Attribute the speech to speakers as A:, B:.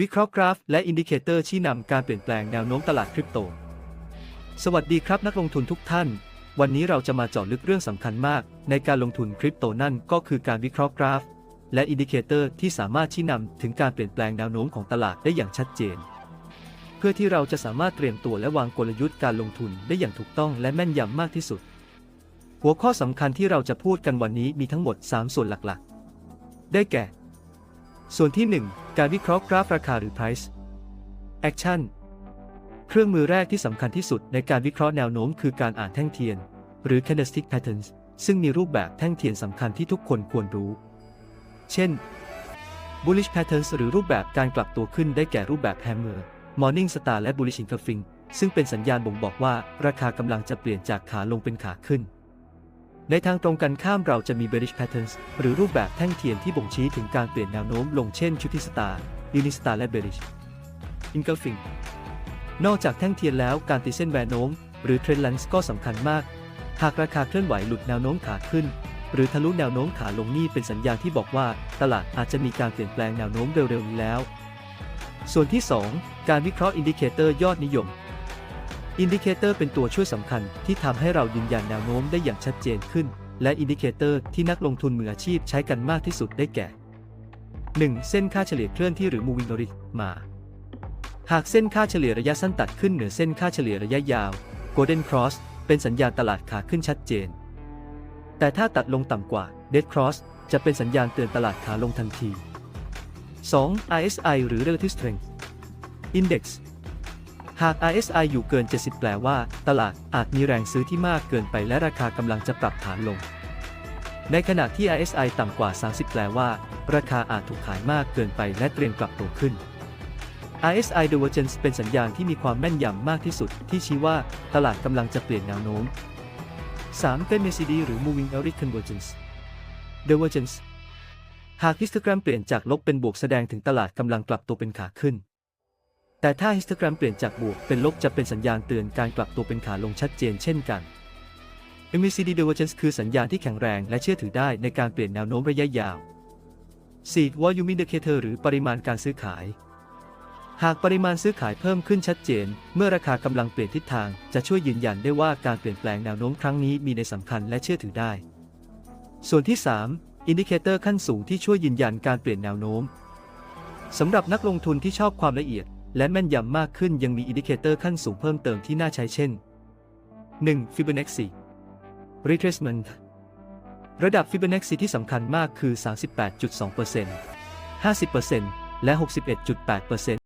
A: วิเคราะห์กราฟ และอินดิเคเตอร์ชี้นำการเปลี่ยนแปลงแนวโน้มตลาดคริปโต สวัสดีครับนักลงทุนทุกท่าน วันนี้เราจะมาเจาะลึกเรื่องสำคัญมาก ในการลงทุนคริปโตนั่นก็คือการวิเคราะห์กราฟ และอินดิเคเตอร์ที่สามารถชี้นำถึงการเปลี่ยนแปลงแนวโน้มของตลาดได้อย่างชัดเจน เพื่อที่เราจะสามารถเตรียมตัวและวางกลยุทธ์การลงทุนได้อย่างถูกต้องและแม่นยำมากที่สุด หัวข้อสำคัญที่เราจะพูดกันวันนี้มีทั้งหมด 3 ส่วนหลักๆ ได้แก่ ส่วนที่ 1 การวิเคราะห์กราฟราคาหรือ price action เครื่องมือแรกที่สำคัญที่สุดในการวิเคราะห์แนวโน้มคือการอ่านแท่งเทียน หรือ candlestick patterns ซึ่งมีรูปแบบแท่งเทียนสำคัญที่ทุกคนควรรู้ เช่น bullish patterns หรือรูปแบบการกลับตัวขึ้นได้แก่รูปแบบ hammer morning star และ bullish engulfing ซึ่งเป็นสัญญาณบ่งบอกว่าราคากำลังจะเปลี่ยนจากขาลงเป็นขาขึ้น ในทางตรงกันข้ามเราจะมี bearish patterns หรือรูปแบบแท่งเทียนที่บ่งชี้ถึงการเปลี่ยนแนวโน้มลงเช่น shooting star uni star และ bearish engulfing นอกจากแท่งเทียนแล้วการตีเส้นแนวโน้ม หรือ trend lines ก็สำคัญมาก หากราคาเคลื่อนไหวหลุดแนวโน้มขาขึ้น หรือทะลุแนวโน้มขาลงนี่เป็นสัญญาณที่บอกว่า ตลาดอาจจะมีการเปลี่ยนแปลงแนวโน้มเร็วๆนี้แล้ว ส่วนที่ 2 การวิเคราะห์อินดิเคเตอร์ยอดนิยม อินดิเคเตอร์เป็นตัวช่วยสำคัญที่ทำให้เรายืนยันแนวโน้มได้อย่างชัดเจนขึ้น และอินดิเคเตอร์ที่นักลงทุนมืออาชีพใช้กันมากที่สุดได้แก่ 1. เส้นค่าเฉลี่ยเคลื่อนที่หรือ moving average มา หากเส้นค่าเฉลี่ยระยะสั้นตัดขึ้นเหนือเส้นค่าเฉลี่ยระยะยาว Golden Cross เป็นสัญญาณตลาดขาขึ้นชัดเจน แต่ถ้าตัดลงต่ำกว่า Dead Cross จะเป็นสัญญาณเตือนตลาดขาลงทันที 2. RSI หรือ Relative Strength Index หาก RSI อยู่เกิน 70 แปลว่า ตลาดอาจมีแรงซื้อที่มากเกินไปและราคากำลังจะปรับฐานลง ในขณะที่ RSI ต่ำกว่า 30 แปลว่า ราคาอาจถูกขายมากเกินไปและเตรียมกลับตัวขึ้น RSI Divergence เป็นสัญญาณที่มีความแม่นยำมากที่สุด ที่ชี้ว่าตลาดกำลังจะเปลี่ยนแนวโน้ม 3. เป็น MACD หรือ Moving Average Convergence Divergence หากฮิสโตแกรมเปลี่ยนจากลบเป็นบวกแสดงถึงตลาดกำลังกลับตัวเป็นขาขึ้น แต่ถ้าฮิสโตแกรมเปลี่ยนจากบวกเป็นลบจะเป็นสัญญาณเตือนการกลับตัวเป็นขาลงชัดเจนเช่นกัน MACD Divergence คือสัญญาณที่แข็งแรงและเชื่อถือได้ในการเปลี่ยนแนวโน้มระยะยาว 4. Volume Indicator หรือปริมาณการซื้อขาย หากปริมาณซื้อขายเพิ่มขึ้นชัดเจน เมื่อราคากำลังเปลี่ยนทิศทาง จะช่วยยืนยันได้ว่าการเปลี่ยนแปลงแนวโน้มครั้งนี้มีในสำคัญและเชื่อถือได้ ส่วนที่ 3 อินดิเคเตอร์ขั้นสูงที่ช่วยยืนยันการเปลี่ยนแนวโน้มสำหรับนักลงทุนที่ชอบความละเอียด และแม่นยำมากขึ้นยังมีอินดิเคเตอร์ขั้นสูงเพิ่มเติมที่น่าใช้เช่น 1. Fibonacci Retracement ระดับ Fibonacci ที่สำคัญมากคือ 38.2% 50%และ 61.8%